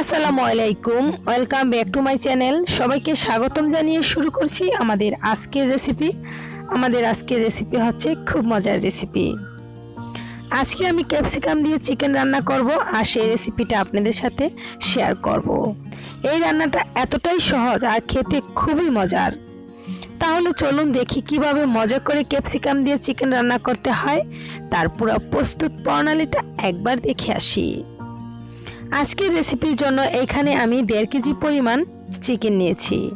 আসসালামু আলাইকুম, welcome back to my channel. সবাইকে স্বাগতম জানিয়ে শুরু করছি আমাদের আজকের রেসিপি। আমাদের আজকের রেসিপি হচ্ছে খুব মজার রেসিপি। আজকে আমি ক্যাপসিকাম দিয়ে চিকেন রান্না করব আর সেই রেসিপিটা আপনাদের সাথে শেয়ার করব। এই রান্নাটা এতটাই সহজ আর খেতে খুবই মজার। তাহলে চলুন দেখি কীভাবে মজা করে ক্যাপসিকাম দিয়ে চিকেন রান্না করতে হয়। তার পুরো প্রস্তুত প্রণালীটা একবার দেখে আসি। আজকের রেসিপির জন্য এখানে আমি দেড় কেজি পরিমাণ চিকেন নিয়েছি।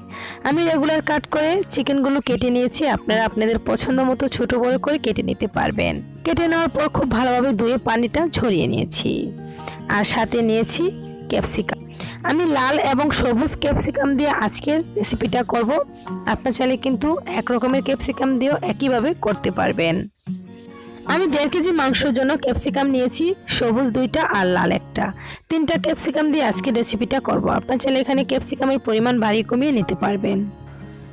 আমি রেগুলার কাট করে চিকেনগুলো কেটে নিয়েছি। আপনারা আপনাদের পছন্দ মতো ছোট বড় করে কেটে নিতে পারবেন। কেটে নেওয়ার পর খুব ভালোভাবে ধুয়ে পানিটা ঝরিয়ে নিয়েছি। আর সাথে নিয়েছি ক্যাপসিকাম। আমি লাল এবং সবুজ ক্যাপসিকাম দিয়ে আজকের রেসিপিটা করব। আপনার চাইলে কিন্তু এক রকমের ক্যাপসিকাম দিয়েও একইভাবে করতে পারবেন। আমি দেড় কেজি মাংসের জন্য ক্যাপসিকাম নিয়েছি, সবুজ দুইটা আর লাল একটা। তিনটা ক্যাপসিকাম দিয়ে আজকে রেসিপিটা করব। আপনার চাইলে এখানে ক্যাপসিকামের পরিমাণ বাড়িয়ে কমিয়ে নিতে পারবেন।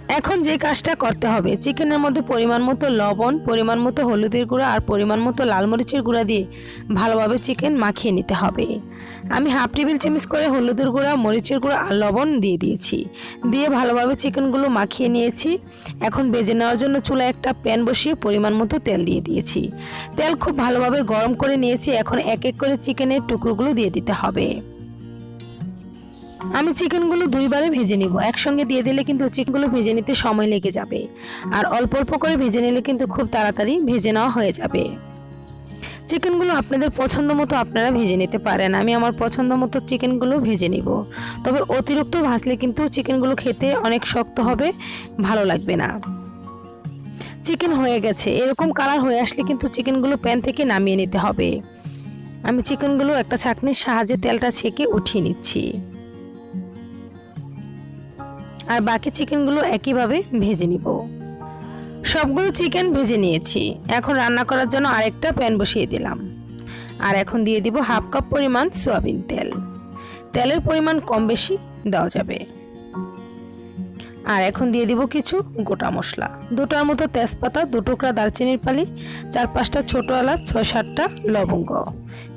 এখন যে কাজটা করতে হবে, চিকেনের মধ্যে পরিমাণ মতো লবণ, পরিমাণ মতো হলুদের গুঁড়া আর পরিমাণ মতো লাল মরিচের গুঁড়া দিয়ে ভালোভাবে চিকেন মাখিয়ে নিতে হবে। আমি হাফ টেবিল চামচ করে হলুদের গুঁড়া, মরিচের গুঁড়া আর লবণ দিয়ে দিয়েছি। দিয়ে ভালোভাবে চিকেনগুলো মাখিয়ে নিয়েছি। এখন বেজে নেওয়ার জন্য চুলায় একটা প্যান বসিয়ে পরিমাণ মতো তেল দিয়ে দিয়েছি। তেল খুব ভালোভাবে গরম করে নিয়েছি। এখন এক এক করে চিকেনের টুকরোগুলো দিয়ে দিতে হবে। আমি চিকেনগুলো দুইবারে ভেজে নিব। একসঙ্গে দিয়ে দিলে কিন্তু চিকেনগুলো ভেজে নিতে সময় লেগে যাবে। আর অল্প অল্প করে ভেজে নিলে কিন্তু খুব তাড়াতাড়ি ভেজে নেওয়া হয়ে যাবে। চিকেনগুলো আপনাদের পছন্দ মতো আপনারা ভেজে নিতে পারেন। আমি আমার পছন্দ মতো চিকেনগুলো ভেজে নিব। তবে অতিরিক্ত ভাজলে কিন্তু চিকেনগুলো খেতে অনেক শক্ত হবে, ভালো লাগবে না। চিকেন হয়ে গেছে। এরকম কালার হয়ে আসলে কিন্তু চিকেনগুলো প্যান থেকে নামিয়ে নিতে হবে। আমি চিকেনগুলো একটা চাটনির সাহায্যে তেলটা ছেঁকে উঠিয়ে নিচ্ছি। আর বাকি চিকেনগুলো একইভাবে ভেজে নিব। সবগুলো চিকেন ভেজে নিয়েছি। এখন রান্না করার জন্য আরেকটা প্যান বসিয়ে দিলাম। আর এখন দিয়ে দিব হাফ কাপ পরিমাণ সয়াবিন তেল। তেলের পরিমাণ কম বেশি দেওয়া যাবে। আর এখন দিয়ে দিব কিছু গোটা মশলা। দুটার মতো তেজপাতা, দু টুকরা দারচিনির পালি, চার পাঁচটা ছোটো এলাচ, ছয় সাতটা লবঙ্গ।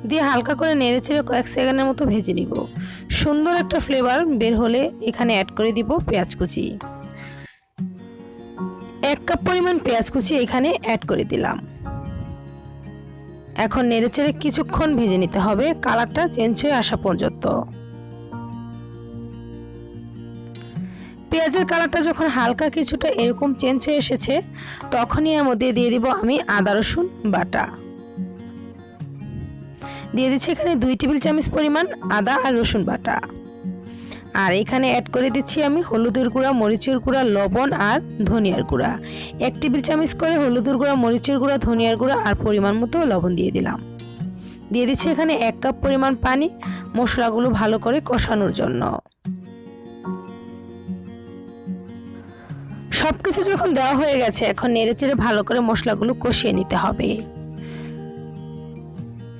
দিয়ে হালকা করে নেড়ে চেড়ে কয়েক সেকেন্ডের মতো ভেজে নিব। সুন্দর একটা ফ্লেভার বের হলে এখানে অ্যাড করে দিব পেঁয়াজ কুচি। এক কাপ পরিমাণ পেঁয়াজ কুচি এখানে অ্যাড করে দিলাম। এখন নেড়ে চেড়ে কিছুক্ষণ ভেজে নিতে হবে। কালারটা চেঞ্জ হয়ে আসা পর্যন্ত। পেঁয়াজের কালারটা যখন হালকা কিছুটা এরকম চেঞ্জ হয়ে এসেছে, তখনই এর মধ্যে দিয়ে দিব আমি আদা, রসুন বাটা। দিয়ে দিচ্ছি এখানে দুই টেবিল চামচ পরিমাণ আদা আর রসুন বাটা। আর এখানে অ্যাড করে দিচ্ছি আমি হলুদের গুঁড়া, মরিচের গুঁড়া, লবণ আর ধনিয়ার গুঁড়া। এক টেবিল চামচ করে হলুদের গুঁড়া, মরিচের গুঁড়া, ধনিয়ার গুঁড়া আর পরিমাণ মতো লবণ দিয়ে দিলাম। দিয়ে দিচ্ছি এখানে এক কাপ পরিমাণ পানি, মশলাগুলো ভালো করে কষানোর জন্য। সব কিছু যখন দেওয়া হয়ে গেছে, এখন নেড়েচেড়ে ভালো করে মশলাগুলো কষিয়ে নিতে হবে।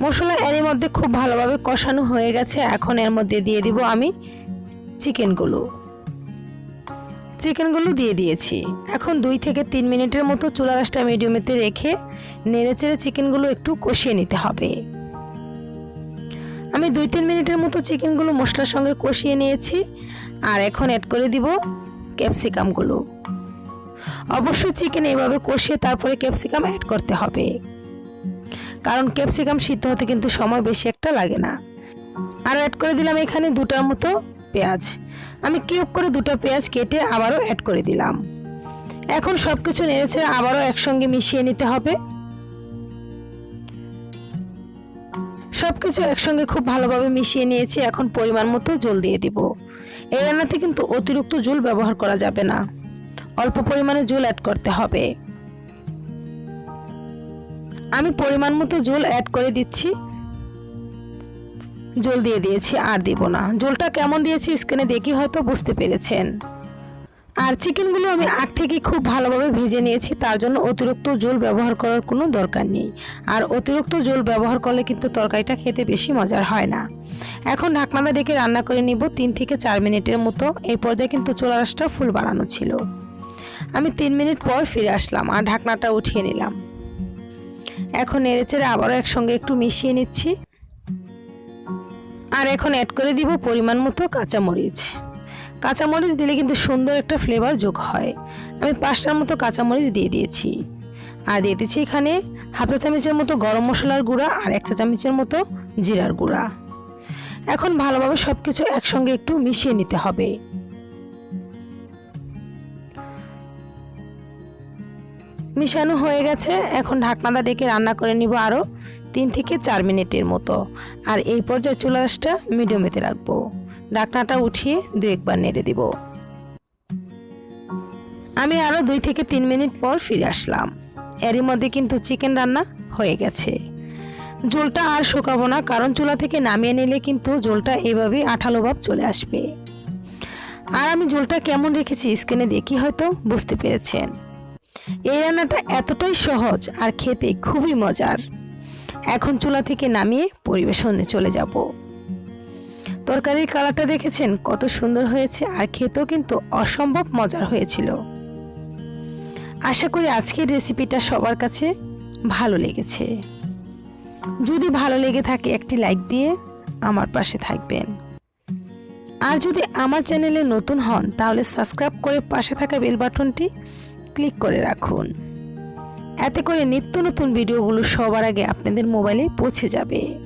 মশলা এর মধ্যে খুব ভালোভাবে কষানো হয়ে গেছে। এখন এর মধ্যে দিয়ে দিব আমি চিকেনগুলো। চিকেনগুলো দিয়ে দিয়েছি। এখন দুই থেকে তিন মিনিটের মতো চুলা রাসটা মিডিয়ামেতে রেখে নেড়েচেড়ে চিকেনগুলো একটু কষিয়ে নিতে হবে। আমি দুই তিন মিনিটের মতো চিকেনগুলো মশলার সঙ্গে কষিয়ে নিয়েছি। আর এখন অ্যাড করে দিব ক্যাপসিকামগুলো। অবশ্যই চিকেন এইভাবে কষিয়ে তারপরে ক্যাপসিকাম অ্যাড করতে হবে। কারণ ক্যাপসিকাম সিদ্ধ হতে কিন্তু সময় বেশি একটা লাগে না। আর অ্যাড করে দিলাম এখানে দুটার মতো পেঁয়াজ। আমি কিউব করে দুটো পেঁয়াজ কেটে আবারও অ্যাড করে দিলাম। এখন সব কিছু নেড়েছে আবারও একসঙ্গে মিশিয়ে নিতে হবে। সব কিছু একসঙ্গে খুব ভালোভাবে মিশিয়ে নিয়েছি, এখন পরিমাণ মতো জল দিয়ে দিব। এই রান্নাতে কিন্তু অতিরিক্ত জল ব্যবহার করা যাবে না। অল্প পরিমাণে জল অ্যাড করতে হবে। আমি পরিমাণ মতো জল অ্যাড করে দিচ্ছি। জল দিয়ে দিয়েছি, আর দিব না। জলটা কেমন দিয়েছি স্ক্রিনে দেখি হয়তো বুঝতে পেরেছেন। আর চিকেনগুলো আমি আগ থেকে খুব ভালোভাবে ভেজে নিয়েছি, তার জন্য অতিরিক্ত জল ব্যবহার করার কোনো দরকার নেই। আর অতিরিক্ত জল ব্যবহার করলে কিন্তু তরকারিটা খেতে বেশি মজার হয় না। এখন ঢাকনাটা ডেকে রান্না করে নিব তিন থেকে চার মিনিটের মতো। এই পর্যায়ে কিন্তু চোলা রাসটা ফুল বানানো ছিল। আমি তিন মিনিট পর ফিরে আসলাম আর ঢাকনাটা উঠিয়ে নিলাম। এখন নেড়েচেড়ে আবারও একসঙ্গে একটু মিশিয়ে নিচ্ছি। আর এখন অ্যাড করে দিব পরিমাণ মতো কাঁচামরিচ। কাঁচামরিচ দিলে কিন্তু সুন্দর একটা ফ্লেভার যোগ হয়। আমি পাঁচটার মতো কাঁচামরিচ দিয়ে দিয়েছি। আর দিয়ে দিচ্ছি এখানে হাফ চা চামচের মতো গরম মশলার গুঁড়া আর এক চা চামচের মতো জিরার গুঁড়া। এখন ভালোভাবে সব কিছু একসঙ্গে একটু মিশিয়ে নিতে হবে। মিশানো হয়ে গেছে। এখন ঢাকনাটা ডেকে রান্না করে নিব আরও তিন থেকে চার মিনিটের মতো। আর এই পর্যায়ে চুলাশটা মিডিয়ামেতে রাখব। ঢাকনাটা উঠিয়ে দু একবার নেড়ে দিব। আমি আরও দুই থেকে তিন মিনিট পর ফিরে আসলাম। এরই মধ্যে কিন্তু চিকেন রান্না হয়ে গেছে। জলটা আর শুকাবো না, কারণ চুলা থেকে নামিয়ে নিলে কিন্তু জলটা এভাবেই আঠালো ভাব চলে আসবে। আর আমি জলটা কেমন রেখেছি স্ক্রিনে দেখি হয়তো বুঝতে পেরেছেন। এই রান্নাটা এতটাই সহজ আর খেতে খুবই মজার। এখন চুলা থেকে নামিয়ে পরিবেশনে চলে যাব। তরকারির কালারটা দেখেছেন? কত সুন্দর হয়েছে আর খেতেও কিন্তু অসম্ভব মজার হয়েছিল। আশা করি আজকের রেসিপিটা সবার কাছে ভালো লেগেছে। যদি ভালো লেগে থাকে একটি লাইক দিয়ে আমার পাশে থাকবেন। আর যদি আমার চ্যানেলে নতুন হন তাহলে সাবস্ক্রাইব করে পাশে থাকা বেল বাটনটি ক্লিক করে রাখুন। এতে করে নিত্য নতুন ভিডিওগুলো সবার আগে আপনাদের মোবাইলে পৌঁছে যাবে।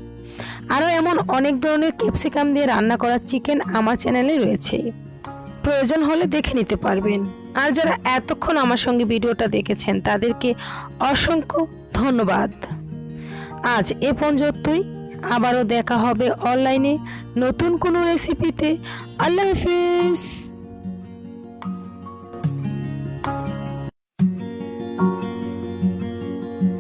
আরও এমন অনেক ধরনের ক্যাপসিকাম দিয়ে রান্না করা চিকেন আমার চ্যানেলে রয়েছে। প্রয়োজন হলে দেখে নিতে পারবেন। আর যারা এতক্ষণ আমার সঙ্গে ভিডিওটা দেখেছেন, তাদেরকে অসংখ্য ধন্যবাদ। আজ এ পর্যন্তই। আবারও দেখা হবে অনলাইনে নতুন কোনো রেসিপিতে আল্লাহ হাফিজ।